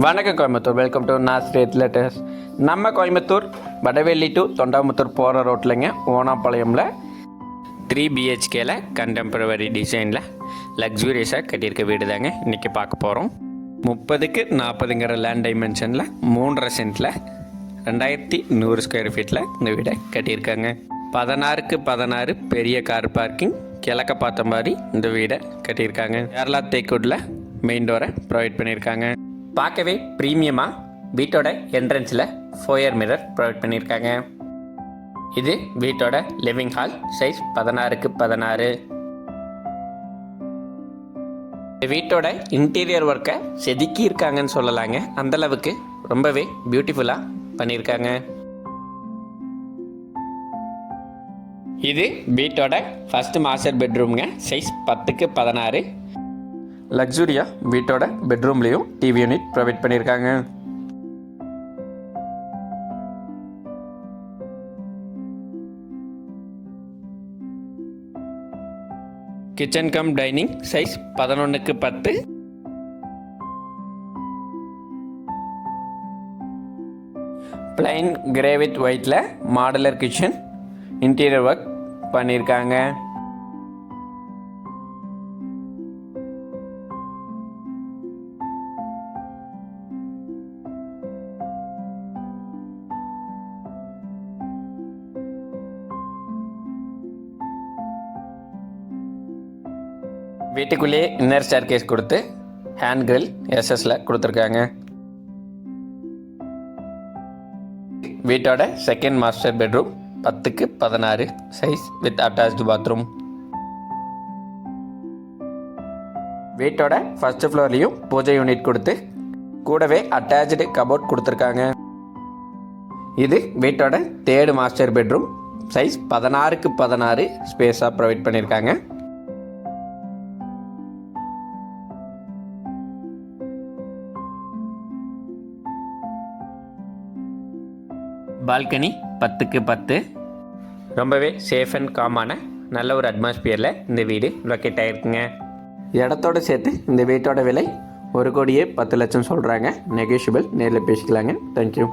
வணக்கம் Coimbatore. Welcome to Nasreth letters நம்ம Coimbatore Vadavelli to Thondamuthur போகிற ரோட்டில்ங்க ஓனாப்பாளையமில் த்ரீ பிஹெச்கேல கண்டெம்பரவரி டிசைனில் லக்ஸூரியஸாக கட்டியிருக்க வீடு தாங்க இன்றைக்கி பார்க்க போகிறோம் முப்பதுக்கு நாற்பதுங்கிற லேண்ட் டைமென்ஷனில் மூன்றரை சென்ட்டில் ரெண்டாயிரத்தி நூறு ஸ்கொயர் ஃபீட்டில் இந்த வீடை கட்டியிருக்காங்க. பதினாறுக்கு பதினாறு பெரிய கார் பார்க்கிங் கிழக்க பார்த்த மாதிரி இந்த வீடை கட்டியிருக்காங்க. கேரளா தேக்குடில் மெயின் டோரை ப்ரொவைட் பண்ணியிருக்காங்க. பார்க்கவே ப்ரீமியமாக வீட்டோட என்ட்ரன்ஸில் ஃபோயர் மிரர் ப்ரொவைட் பண்ணியிருக்காங்க. இது வீட்டோட லிவிங் ஹால் சைஸ் பதினாறுக்கு பதினாறு. வீட்டோட இன்டீரியர் ஒர்க்கை செதுக்கி இருக்காங்கன்னு சொல்லலாங்க. அந்தளவுக்கு ரொம்பவே பியூட்டிஃபுல்லாக பண்ணியிருக்காங்க. இது வீட்டோட ஃபர்ஸ்ட் மாஸ்டர் பெட்ரூம்ங்க சைஸ் பத்துக்கு பதினாறு. லக்ஸுரியாக வீட்டோட பெட்ரூம்லேயும் டிவி யூனிட் ப்ரொவைட் பண்ணியிருக்காங்க. கிச்சன் கம் டைனிங் சைஸ் பதினொன்றுக்கு பத்து. பிளைன் கிரே வித் ஒயிட்டில் மாடலர் கிச்சன் இன்டீரியர் ஒர்க் பண்ணியிருக்காங்க. வீட்டுக்குள்ளேயே இன்னர் ஸ்டேர் கேஸ் கொடுத்து ஹேண்ட் கிரில் எஸ்எஸ்ல கொடுத்துருக்காங்க. வீட்டோட செகண்ட் மாஸ்டர் பெட்ரூம் பத்துக்கு பதினாறு சைஸ் வித் அட்டாச்டு பாத்ரூம் வீட்டோட ஃபர்ஸ்ட் ஃப்ளோர்லேயும் பூஜை யூனிட் கொடுத்து கூடவே அட்டாச்சு கபோர்ட் கொடுத்துருக்காங்க. இது வீட்டோட தேர்டு மாஸ்டர் பெட்ரூம் சைஸ் பதினாறுக்கு பதினாறு ஸ்பேஸாக ப்ரொவைட் பண்ணியிருக்காங்க பால்கனி பத்துக்கு பத்து. ரொம்பவே சேஃப் அண்ட் காமான நல்ல ஒரு அட்மாஸ்பியரில் இந்த வீடு லொக்கேட் ஆகிருக்குங்க இடத்தோட சேர்த்து இந்த வீட்டோட விலை ஒரு கோடியே பத்து லட்சம் சொல்கிறாங்க நெகோஷியபிள் நேரில் பேசிக்கலாங்க. தேங்க்யூ